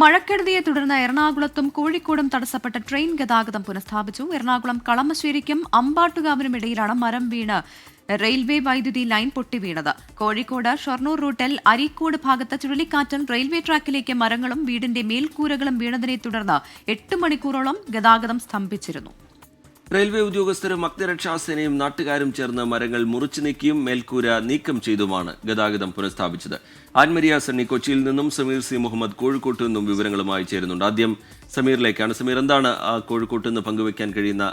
മഴക്കെടുതിയെ തുടർന്ന് എറണാകുളത്തും കോഴിക്കോടും തടസ്സപ്പെട്ട ട്രെയിൻ ഗതാഗതം പുനഃസ്ഥാപിച്ചു. എറണാകുളം കളമശ്ശേരിക്കും അമ്പാട്ടുകാവിനും ഇടയിലാണ് മരം വീണ് റെയിൽവേ വൈദ്യുതി ലൈൻ പൊട്ടിവീണത് കോഴിക്കോട് ഷൊർണൂർ റൂട്ടിൽ അരീക്കോട് ഭാഗത്ത് ചുഴലിക്കാറ്റിൽ റെയിൽവേ ട്രാക്കിലേക്ക് മരങ്ങളും വീടിന്റെ മേൽക്കൂരകളും വീണതിനെ തുടർന്ന് എട്ട് മണിക്കൂറോളം ഗതാഗതം സ്തംഭിച്ചിരുന്നു. റെയിൽവേ ഉദ്യോഗസ്ഥരും അഗ്നിരക്ഷാസേനയും നാട്ടുകാരും ചേർന്ന് മരങ്ങൾ മുറിച്ചു നീക്കിയും മേൽക്കൂര നീക്കം ചെയ്തുമാണ് ഗതാഗതം പുനഃസ്ഥാപിച്ചത്. ആൻമരിയ സണ്ണി കൊച്ചിയിൽ നിന്നും സമീർ സി മുഹമ്മദ് കോഴിക്കോട്ട് നിന്നും വിവരങ്ങളുമായി ചേരുന്നുണ്ട്. ആദ്യം സമീറിലേക്കാണ്. സമീർ എന്താണ് കോഴിക്കോട്ട് നിന്ന് പങ്കുവെക്കാൻ കഴിയുന്ന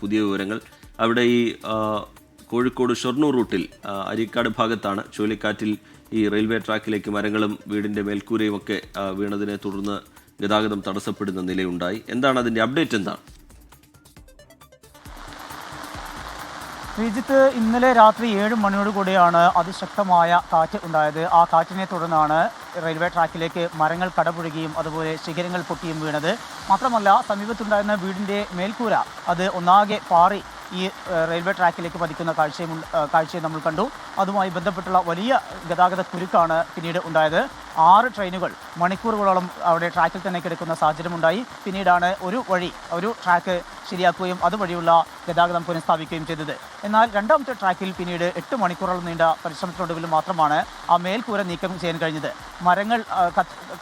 പുതിയ വിവരങ്ങൾ? അവിടെ ഈ കോഴിക്കോട് ഷൊർണൂർ റൂട്ടിൽ അരിക്കാട് ഭാഗത്താണ് ചുഴലിക്കാറ്റിൽ ഈ റെയിൽവേ ട്രാക്കിലേക്ക് മരങ്ങളും വീടിന്റെ മേൽക്കൂരയും ഒക്കെ വീണതിനെ തുടർന്ന് ഗതാഗതം തടസ്സപ്പെടുന്ന നിലയുണ്ടായി. എന്താണ് അതിന്റെ അപ്ഡേറ്റ് എന്താണ്? ശ്രീജിത്ത് ഇന്നലെ രാത്രി ഏഴ് മണിയോട് കൂടിയാണ് അതിശക്തമായ കാറ്റ് ഉണ്ടായത്. ആ കാറ്റിനെ തുടർന്നാണ് റെയിൽവേ ട്രാക്കിലേക്ക് മരങ്ങൾ കടപുഴുകിയും അതുപോലെ ശിഖരങ്ങൾ പൊട്ടിയും വീണത്. മാത്രമല്ല സമീപത്തുണ്ടായിരുന്ന വീടിന്റെ മേൽക്കൂര അത് ഒന്നാകെ പാറി ഈ റെയിൽവേ ട്രാക്കിലേക്ക് പതിക്കുന്ന കാഴ്ചയും കാഴ്ചയും നമ്മൾ കണ്ടു. അതുമായി ബന്ധപ്പെട്ടുള്ള വലിയ ഗതാഗത കുരുക്കാണ് പിന്നീട് ഉണ്ടായത്. ആറ് ട്രെയിനുകൾ മണിക്കൂറുകളോളം അവിടെ ട്രാക്കിൽ തന്നെ കിടക്കുന്ന സാഹചര്യമുണ്ടായി. പിന്നീടാണ് ഒരു വഴി ഒരു ട്രാക്ക് ശരിയാക്കുകയും അതുവഴിയുള്ള ഗതാഗതം പുനഃസ്ഥാപിക്കുകയും ചെയ്തത്. എന്നാൽ രണ്ടാമത്തെ ട്രാക്കിൽ പിന്നീട് എട്ട് മണിക്കൂറോളം നീണ്ട പരിശ്രമത്തിനൊടുവിൽ മാത്രമാണ് ആ മേൽക്കൂര നീക്കം ചെയ്യാൻ കഴിഞ്ഞത്. മരങ്ങൾ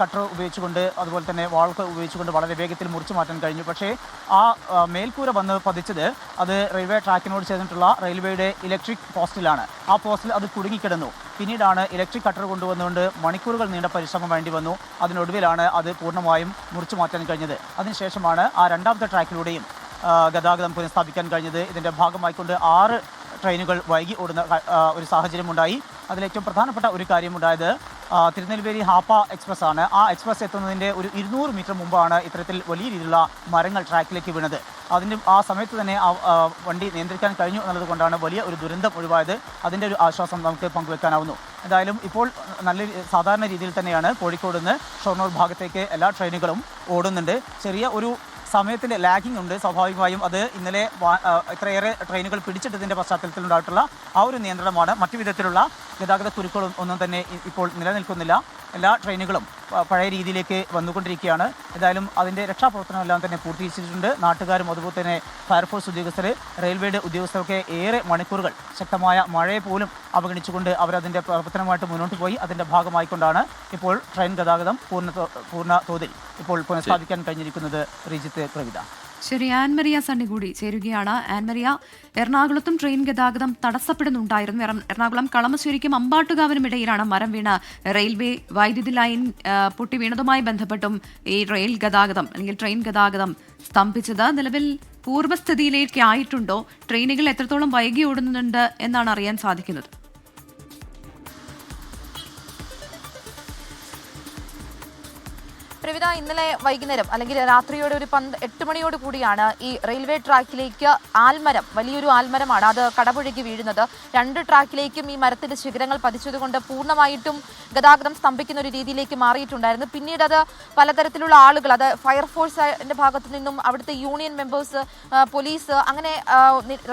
കട്ടർ ഉപയോഗിച്ചുകൊണ്ട് അതുപോലെ തന്നെ വാൾക്ക് ഉപയോഗിച്ചുകൊണ്ട് വളരെ വേഗത്തിൽ മുറിച്ചു മാറ്റാൻ കഴിഞ്ഞു. പക്ഷേ ആ മേൽക്കൂര വന്ന് പതിച്ചത് അത് റെയിൽവേ ട്രാക്കിനോട് ചേർന്നിട്ടുള്ള റെയിൽവേയുടെ ഇലക്ട്രിക് പോസ്റ്റിലാണ്. ആ പോസ്റ്റിൽ അത് കുടുങ്ങിക്കിടന്നു. പിന്നീടാണ് ഇലക്ട്രിക് കട്ടർ കൊണ്ടുവന്നുകൊണ്ട് മണിക്കൂറുകൾ നീണ്ട പരിശ്രമം വേണ്ടി വന്നു. അതിനൊടുവിലാണ് അത് പൂർണമായും മുറിച്ചു മാറ്റാൻ കഴിഞ്ഞത്. അതിനുശേഷമാണ് ആ രണ്ടാമത്തെ ട്രാക്കിലൂടെയും ഗതാഗതം പുനഃസ്ഥാപിക്കാൻ കഴിഞ്ഞത്. ഇതിന്റെ ഭാഗമായിക്കൊണ്ട് ആറ് ട്രെയിനുകൾ വൈകി ഓടുന്ന ഒരു സാഹചര്യമുണ്ടായി. അതിലേറ്റവും പ്രധാനപ്പെട്ട ഒരു കാര്യമുണ്ടായത് തിരുനെൽവേലി ഹാപ്പ എക്സ്പ്രസ് ആണ് ആ എക്സ്പ്രസ് എത്തുന്നതിന്റെ ഒരു ഇരുന്നൂറ് മീറ്റർ മുമ്പാണ് ഇത്തരത്തിൽ വലിയ രീതിയിലുള്ള മരങ്ങൾ ട്രാക്കിലേക്ക് വീണത്. അതിന്റെ ആ സമയത്ത് തന്നെ ആ വണ്ടി നിയന്ത്രിക്കാൻ കഴിഞ്ഞു എന്നുള്ളത് കൊണ്ടാണ് വലിയ ഒരു ദുരന്തം ഒഴിവായത്. അതിന്റെ ഒരു ആശ്വാസം നമുക്ക് പങ്കുവെക്കാനാവുന്നു. എന്തായാലും ഇപ്പോൾ നല്ല സാധാരണ രീതിയിൽ തന്നെയാണ് കോഴിക്കോട് നിന്ന് ഷൊർണൂർ ഭാഗത്തേക്ക് എല്ലാ ട്രെയിനുകളും ഓടുന്നുണ്ട്. ചെറിയ ഒരു സമയത്തിന്റെ ലാഗിംഗ് ഉണ്ട്. സ്വാഭാവികമായും അത് ഇന്നലെ ഇത്രയേറെ ട്രെയിനുകൾ പിടിച്ചെടുത്തതിന്റെ പശ്ചാത്തലത്തിൽ ഉണ്ടായിട്ടുള്ള ആ ഒരു നിയന്ത്രണമാണ്. മറ്റു വിധത്തിലുള്ള ഗതാഗത കുരുക്കളും ഒന്നും തന്നെ ഇപ്പോൾ നിലനിൽക്കുന്നില്ല. എല്ലാ ട്രെയിനുകളും പഴയ രീതിയിലേക്ക് വന്നുകൊണ്ടിരിക്കുകയാണ്. എന്തായാലും അതിന്റെ രക്ഷാപ്രവർത്തനമെല്ലാം തന്നെ പൂർത്തീകരിച്ചിട്ടുണ്ട്. നാട്ടുകാരും അതുപോലെ തന്നെ ഫയർഫോഴ്സ് ഉദ്യോഗസ്ഥർ റെയിൽവേയുടെ ഉദ്യോഗസ്ഥരൊക്കെ ഏറെ മണിക്കൂറുകൾ ശക്തമായ മഴയെ പോലും അവഗണിച്ചുകൊണ്ട് അവരതിന്റെ പ്രവർത്തനമായിട്ട് മുന്നോട്ട് പോയി. അതിന്റെ ഭാഗമായിക്കൊണ്ടാണ് ഇപ്പോൾ ട്രെയിൻ ഗതാഗതം പൂർണ പൂർണ തോതിൽ ഇപ്പോൾ പുനഃസ്ഥാപിക്കാൻ കഴിഞ്ഞിരിക്കുന്നത് ശ്രീജിത്ത് പ്രവിത. ശരി ആൻമരിയ സണ്ണി കൂടി ചേരുകയാണ്. ആൻമരിയ എറണാകുളത്തും ട്രെയിൻ ഗതാഗതം തടസ്സപ്പെടുന്നുണ്ടായിരുന്നു. എറണാകുളം കളമശ്ശേരിക്കും അമ്പാട്ടുകാവിനും ഇടയിലാണ് മരം വീണ് റെയിൽവേ വൈദ്യുതി ലൈൻ പൊട്ടി വീണതുമായി ബന്ധപ്പെട്ടും ഈ റെയിൽ ഗതാഗതം അല്ലെങ്കിൽ ട്രെയിൻ ഗതാഗതം സ്തംഭിച്ചത്. നിലവിൽ പൂർവസ്ഥിതിയിലേക്ക് ആയിട്ടുണ്ടോ? ട്രെയിനുകൾ എത്രത്തോളം വൈകി ഓടുന്നുണ്ട് എന്നാണ് അറിയാൻ സാധിക്കുന്നത്. പ്രവിത ഇന്നലെ വൈകുന്നേരം അല്ലെങ്കിൽ രാത്രിയോടെ ഒരു പന്ത് എട്ട് മണിയോട് കൂടിയാണ് ഈ റെയിൽവേ ട്രാക്കിലേക്ക് ആൽമരം വലിയൊരു ആൽമരമാണ് അത് കടപുഴകി വീഴുന്നത്. രണ്ട് ട്രാക്കിലേക്കും ഈ മരത്തിന്റെ ശിഖരങ്ങൾ പതിച്ചതുകൊണ്ട് പൂർണമായിട്ടും ഗതാഗതം സ്തംഭിക്കുന്ന ഒരു രീതിയിലേക്ക് മാറിയിട്ടുണ്ടായിരുന്നു. പിന്നീട് അത് പലതരത്തിലുള്ള ആളുകൾ അത് ഫയർഫോഴ്സിന്റെ ഭാഗത്തു നിന്നും അവിടുത്തെ യൂണിയൻ മെമ്പേഴ്സ് പോലീസ് അങ്ങനെ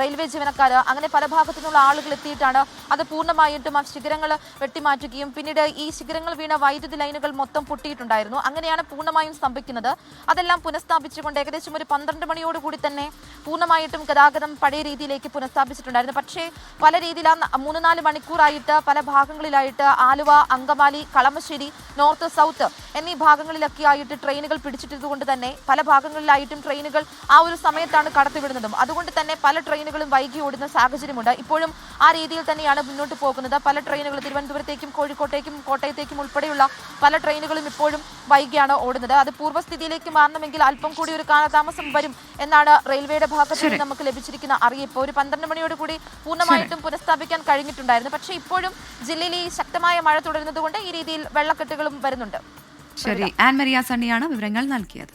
റെയിൽവേ ജീവനക്കാർ അങ്ങനെ പല ഭാഗത്തു നിന്നുള്ള ആളുകൾ എത്തിയിട്ടാണ് അത് പൂർണമായിട്ടും ആ ശിഖരങ്ങൾ വെട്ടിമാറ്റുകയും പിന്നീട് ഈ ശിഖരങ്ങൾ വീണ വൈദ്യുതി ലൈനുകൾ മൊത്തം പൊട്ടിയിട്ടുണ്ടായിരുന്നു. അങ്ങനെയാണ് പൂർണമായും സ്തംഭിക്കുന്നത്. അതെല്ലാം പുനഃസ്ഥാപിച്ചുകൊണ്ട് ഏകദേശം ഒരു പന്ത്രണ്ട് മണിയോടുകൂടി തന്നെ പൂർണമായിട്ടും ഗതാഗതം പഴയ രീതിയിലേക്ക് പുനഃസ്ഥാപിച്ചിട്ടുണ്ടായിരുന്നു. പക്ഷേ പല രീതിയിൽ ആ മൂന്ന് നാല് മണിക്കൂറായിട്ട് പല ഭാഗങ്ങളിലായിട്ട് ആലുവ അങ്കമാലി കളമശ്ശേരി നോർത്ത് സൗത്ത് എന്നീ ഭാഗങ്ങളിലൊക്കെ ആയിട്ട് ട്രെയിനുകൾ പിടിച്ചിട്ടതുകൊണ്ട് തന്നെ പല ഭാഗങ്ങളിലായിട്ടും ട്രെയിനുകൾ ആ ഒരു സമയത്താണ് കടത്തിവിടുന്നതും. അതുകൊണ്ട് തന്നെ പല ട്രെയിനുകളും വൈകി ഓടുന്ന സാഹചര്യമുണ്ട്. ഇപ്പോഴും ആ രീതിയിൽ തന്നെയാണ് മുന്നോട്ട് പോകുന്നത്. പല ട്രെയിനുകൾ തിരുവനന്തപുരത്തേക്കും കോഴിക്കോട്ടേക്കും കോട്ടയത്തേക്കും ഉൾപ്പെടെയുള്ള പല ട്രെയിനുകളും ഇപ്പോഴും വൈകിയാണ് ഓടുന്നത്. അത് പൂർവസ്ഥിതിയിലേക്ക് മാറണമെങ്കിൽ അല്പം കൂടി ഒരു കാലതാമസം വരും എന്നാണ് റെയിൽവേയുടെ ഭാഗത്ത് നിന്ന് നമുക്ക് ലഭിച്ചിരിക്കുന്ന അറിയിപ്പ്. ഒരു പന്ത്രണ്ട് മണിയോട് കൂടി പൂർണമായിട്ടും പുനഃസ്ഥാപിക്കാൻ കഴിഞ്ഞിട്ടുണ്ടായിരുന്നു. പക്ഷേ ഇപ്പോഴും ജില്ലയിൽ ഈ ശക്തമായ മഴ തുടരുന്നതുകൊണ്ട് ഈ രീതിയിൽ വെള്ളക്കെട്ടുകളും വരുന്നുണ്ട്. ശരി. ആൻ മരിയ സണ്ണിയാണ് വിവരങ്ങൾ നൽകിയത്.